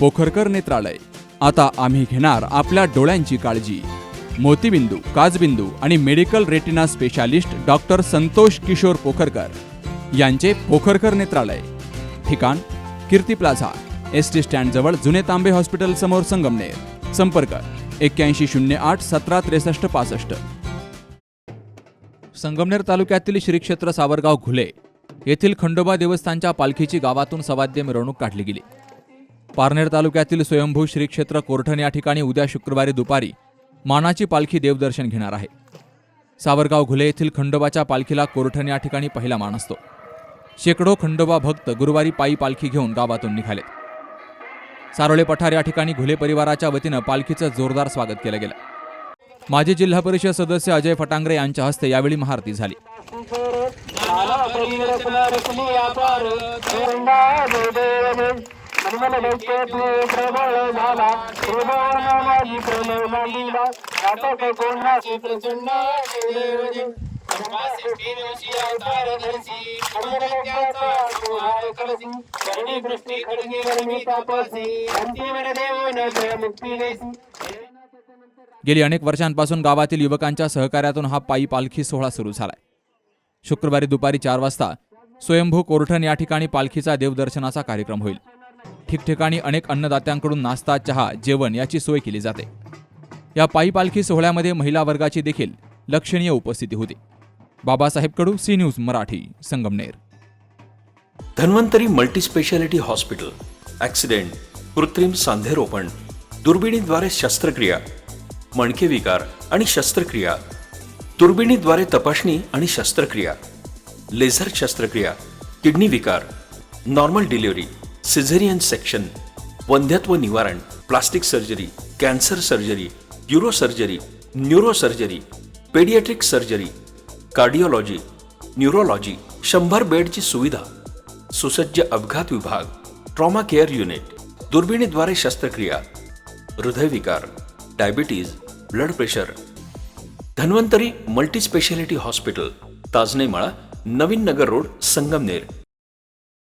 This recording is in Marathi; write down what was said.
पोखरकर नेत्रालय. आता आम्ही घेणार आपल्या डोळ्यांची काळजी. मोतीबिंदू काजबिंदू आणि medical retina specialist doctor Santosh Kishor Pokharkar यांचे पोखरकर नेत्रालय. ठिकाण कीर्ती प्लाझा एस टी स्टँडजवळ जुने तांबे हॉस्पिटल समोर संगमनेर. संपर्क एक्क्याऐंशी शून्य आठ सतरा त्रेसष्ट पासष्ट. संगमनेर तालुक्यातील श्री क्षेत्र सावरगाव घुले येथील खंडोबा देवस्थानच्या पालखीची गावातून सवाद्य मिरवणूक काढली गेली. पारनेर तालुक्यातील स्वयंभू श्री क्षेत्र कोरठण या ठिकाणी उद्या शुक्रवारी दुपारी मानाची पालखी देवदर्शन घेणार आहे. सावरगाव घुले येथील खंडोबाच्या पालखीला कोरठण या ठिकाणी पहिला मान असतो. शेकडो खंडोबा भक्त गुरुवारी पायी पालखी घेऊन गावातून निघाले. सारोळे पठार या ठिकाणी घुले परिवाराच्या वतीनं पालखीचं जोरदार स्वागत केलं गेलं. माजी जिल्हा परिषद सदस्य अजय फटांगरे यांच्या हस्ते यावेळी महाआरती झाली. गेली अनेक वर्षांपासून गावातील युवकांच्या सहकार्यातून हा पायी पालखी सोहळा सुरू झालाय. शुक्रवारी दुपारी चार वाजता स्वयंभू कोरठण या ठिकाणी पालखीचा देवदर्शनाचा कार्यक्रम होईल. ठिकठिकाणी अनेक अन्नदात्यांकडून नाश्ता चहा जेवण याची सोय केली जाते. या पायी पालखी सोहळ्यामध्ये महिला वर्गाची देखील लक्षणीय उपस्थिती होती. Babasaheb Kadu C news Marathi Sangamner. Dhanvantari multispeciality hospital accident कृत्रिम सांधेरोपण दुर्बिणीद्वारे शस्त्रक्रिया मणके विकार आणि शस्त्रक्रिया दुर्बिणीद्वारे तपासणी आणि शस्त्रक्रिया लेझर शस्त्रक्रिया किडनी विकार नॉर्मल डिलिव्हरी सिझेरियन सेक्शन वंध्यत्व निवारण plastic surgery cancer surgery uro surgery neuro surgery paediatric surgery cardiology neurology शंभर बेडची सुविधा सुसज्ज अपघात विभाग ट्रॉमा केअर युनिट दुर्बिणीद्वारे शस्त्रक्रिया हृदयविकार diabetes blood pressure. Dhanvantari multispeciality hospital Tajnemala Navin Nagar road Sangamner.